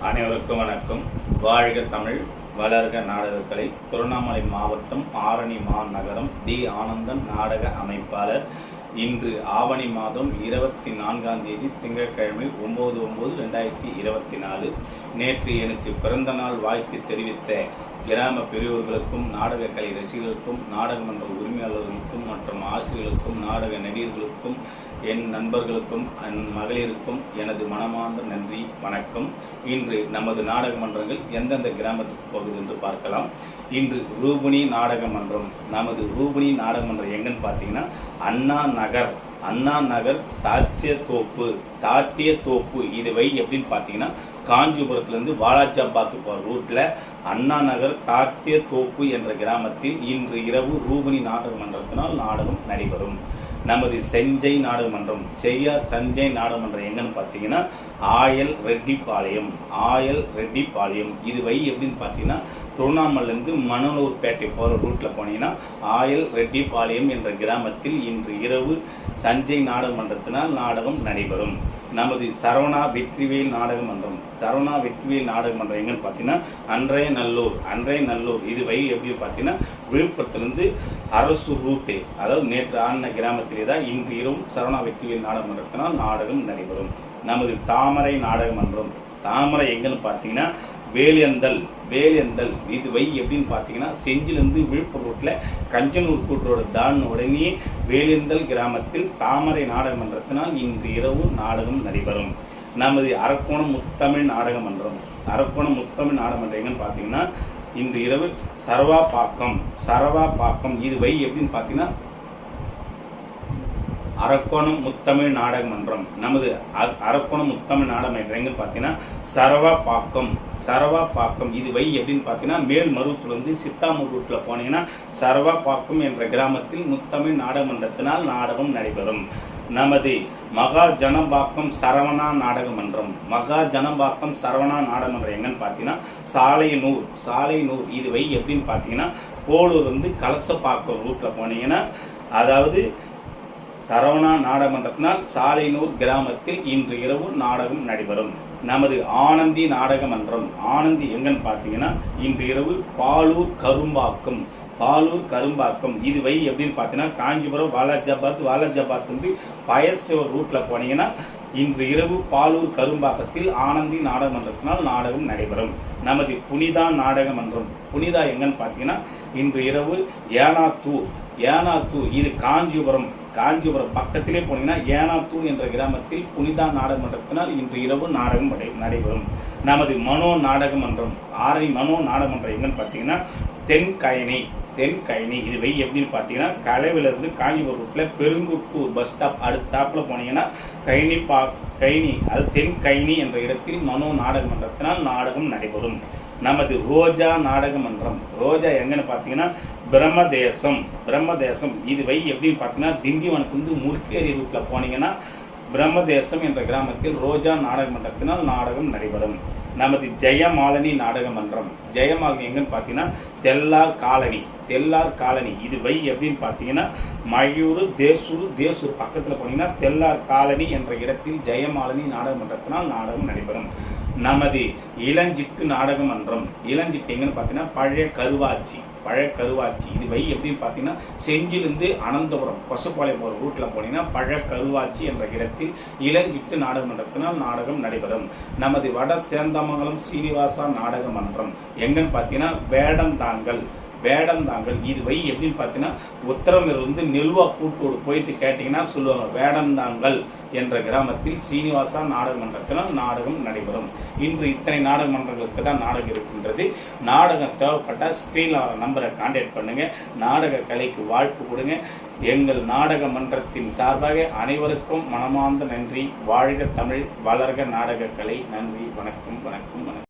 அனைவருக்கும் வணக்கம். வாழ்க தமிழ். வளர்க நாடகக்கலை திருவண்ணாமலை மாவட்டம் ஆரணி மாநகரம் டி. ஆனந்தன் நாடக அமைப்பாளர். இன்று ஆவணி மாதம் இருபத்தி நான்காம் தேதி திங்கட்கிழமை ஒம்பது ஒம்பது ரெண்டாயிரத்தி இருபத்தி நாலு. நேற்று எனக்கு பிறந்த நாள் வாழ்த்து தெரிவித்த கிராம பெரியோர்களுக்கும் நாடகக்கலை ரசிகர்களுக்கும் நாடகமன்ற உரிமையாளர்களுக்கும் மற்றும் ஆசிரியர்களுக்கும் நாடக நடிகர்களுக்கும் என் நண்பர்களுக்கும் என் மகளிருக்கும் எனது மனமார்ந்த நன்றி வணக்கம். இன்று நமது நாடக மன்றங்கள் எந்தெந்த கிராமத்துக்கு போகுது என்று பார்க்கலாம். இன்று ரூபிணி நாடக மன்றம் நமது ரூபிணி நாடக மன்றம் எங்கன்னு பார்த்தீங்கன்னா அண்ணா நகர் அண்ணா நகர் தாத்திய தோப்பு தாத்திய தோப்பு இது வை எப்படின்னு பார்த்தீங்கன்னா காஞ்சிபுரத்துலேருந்து வாலாஜாபாத்து போகிற ரூட்டில் அண்ணா நகர் தாத்திய தோப்பு என்ற கிராமத்தில் இன்று இரவு ரூபிணி நாடக மன்றத்தினால் நாடகம் நடைபெறும். நமது செஞ்சை நாடகமன்றம் செய்யார் சஞ்சய் நாடகமன்றம் எங்கன்னு பார்த்தீங்கன்னா ஆயல் ரெட்டிப்பாளையம் ஆயல் ரெட்டிப்பாளையம். இது வை எப்படின்னு பார்த்தீங்கன்னா திருவண்ணாமலேருந்து மணலூர்பேட்டை போகிற ரூட்டில் போனீங்கன்னா ஆயல் ரெட்டிப்பாளையம் என்ற கிராமத்தில் இன்று இரவு சஞ்சை நாடகமன்றத்தினால் நாடகம் நடைபெறும். நமது சரவணா வெற்றிவேல் நாடக மன்றம் சரவணா வெற்றிவேல் நாடக மன்றம் எங்கன்னு பார்த்தீங்கன்னா அன்றைய நல்லூர் அன்றைய நல்லூர். இது வை எப்படி பார்த்தீங்கன்னா விழுப்புரத்துலேருந்து அரசு ரூட்டு அதாவது நேற்று ஆன கிராமத்தில் தான் இன்று இரவும் சரவணா வெற்றிவேல் நாடக மன்றத்தினால் நாடகம் நடைபெறும். நமது தாமரை நாடக மன்றம் தாமரை எங்கன்னு பார்த்தீங்கன்னா வேலியந்தல் வேலியந்தல் இது வை எப்படின்னு பார்த்தீங்கன்னா செஞ்சிலிருந்து விழுப்புரம் ரோட்டில் கஞ்சனூர் கூட்டரோட தான் உடனே வேலியந்தல் கிராமத்தில் தாமரை நாடக மன்றத்தினால் இன்று இரவு நாடகம் நடைபெறும். நமது அரக்கோணம் முத்தமிழ் நாடக மன்றம் அரக்கோணம் முத்தமிழ் நாடக மன்றம் எங்கன்னு பார்த்தீங்கன்னா இன்று இரவு சரவா பாக்கம் சரவா பாக்கம் இது வை எப்படின்னு பார்த்தீங்கன்னா அரக்கோணம் முத்தமிழ் நாடக மன்றம். நமது அ- அரக்கோணம் முத்தமிழ் நாடக மன்றம் எங்கன்னு பார்த்தீங்கன்னா சரவா பாக்கம். சரவா பாக்கம். இது வை எப்படின்னு பார்த்தீங்கன்னா வந்து சித்தாமூர் ரூட்டில் போனீங்கன்னா சரவா பாக்கம் என்ற கிராமத்தில் முத்தமிழ் நாடக மன்றத்தினால் நாடகம் நடைபெறும். நமது மகா ஜனம்பாக்கம் சரவணா நாடக மன்றம். மகா ஜனம்பாக்கம் சரவணா நாடக மன்றம் எங்கன்னு பார்த்தீங்கன்னா சாலையனூர். சாலையனூர். இது வை எப்படின்னு பார்த்தீங்கன்னா போலூர் வந்து கலசப்பாக்கம் ரூட்டில் போனீங்கன்னா அதாவது சரவணா நாடகமன்றத்தினால் சாலைனூர் கிராமத்தில் இன்று இரவு நாடகம் நடைபெறும். நமது ஆனந்தி நாடக மன்றம் ஆனந்தி எங்கன்னு பார்த்தீங்கன்னா இன்று இரவு பாலூர் கரும்பாக்கம் பாலூர் கரும்பாக்கம். இது வை எப்படின்னு பார்த்தீங்கன்னா காஞ்சிபுரம் வாலாஜாபாத் வாலாஜாபாத் வந்து பயசிவர் ரூட்டில் போனீங்கன்னா இன்று இரவு பாலூர் கரும்பாக்கத்தில் ஆனந்தி நாடக மன்றத்தினால் நாடகம் நடைபெறும். நமது புனிதா நாடக மன்றம் புனிதா எங்கன்னு பார்த்தீங்கன்னா இன்று இரவு ஏனாத்தூர். ஏனாத்தூர் இது காஞ்சிபுரம். காஞ்சிபுரம் பக்கத்திலே போனீங்கன்னா ஏனாத்தூர் என்ற கிராமத்தில் புனிதா நாடக மன்றத்தினால் இன்று இரவு நாடகம் நடை- நடைபெறும். நமது மனோ நாடக மன்றம் ஆரணி மனோ நாடக மன்றம் எங்கன்னு பார்த்தீங்கன்னா தென்கயனி தென்கயனி இது வை எப்படின்னு பார்த்தீங்கன்னா கலைவிலிருந்து காஞ்சிபுரம் ரூட்டில் பெருங்குட்டூர் பஸ் ஸ்டாப் அடுத்தாப்பில் போனீங்கன்னா கைனி பா கைனி அது தென்கைனி என்ற இடத்தில் மனோ நாடக மன்றத்தினால் நாடகம் நடைபெறும். நமது ரோஜா நாடக மன்றம். ரோஜா எங்கன்னு பார்த்தீங்கன்னா பிரம்மதேசம் பிரம்மதேசம். இது வை எப்படின்னு பார்த்தீங்கன்னா திண்டிவனத்துலேருந்து முறுக்கேரி ரூட்டில் போனீங்கன்னா பிரம்மதேசம் என்ற கிராமத்தில் ரோஜா நாடக மன்றத்தினால் நாடகம் நடைபெறும். நமது ஜெயமாலினி நாடக மன்றம். ஜெயமாலினி எங்கன்னு பார்த்தீங்கன்னா தெல்லார் காலனி. தெல்லார் காலனி. இது வை எப்படின்னு பார்த்தீங்கன்னா மயூர் தேசூர் தேசூர் பக்கத்தில் போனீங்கன்னா தெல்லார் காலனி என்ற இடத்தில் ஜெயமாலினி நாடக மன்றத்தினால் நாடகம் நடைபெறும். நமது இளஞ்சிட்டு நாடக மன்றம். இளஞ்சிட்டு எங்கன்னு பார்த்தீங்கன்னா பழைய கருவாச்சி. பழைய கருவாச்சி. இது வை எப்படின்னு பார்த்தீங்கன்னா செஞ்சிலிருந்து அனந்தபுரம் கொசப்பாளையம் போகிற ரூட்டில் போனீங்கன்னா பழைய கருவாச்சி என்ற இடத்தில் இளஞ்சிட்டு நாடக மன்றத்தினால் நாடகம் நடைபெறும். நமது வட சேந்தமங்கலம் சீனிவாசா நாடக மன்றம். எங்கன்னு பார்த்தீங்கன்னா வேடந்தாங்கல். வேடந்தாங்கல் இது வை எப்படின்னு பார்த்தீங்கன்னா உத்தரமிலிருந்து நெல்வா கூட்டோடு போயிட்டு கேட்டிங்கன்னா சொல்லுவாங்க வேடந்தாங்கல் என்ற கிராமத்தில் சீனிவாசா நாடக மன்றத்தில் நாடகம் நடைபெறும். இன்று இத்தனை நாடக மன்றங்களுக்கு தான் நாடகம் இருக்கின்றது. நாடகம் தேவைப்பட்டால் ஸ்க்ரீனில் வர நம்பரை கான்டாக்ட் பண்ணுங்கள் நாடக கலைக்கு வாழ்த்து கொடுங்க. எங்கள் நாடக மன்றத்தின் சார்பாக அனைவருக்கும் மனமார்ந்த நன்றி. வாழ்க தமிழ் வளர்க நாடக கலை. நன்றி வணக்கம் வணக்கம் வணக்கம்.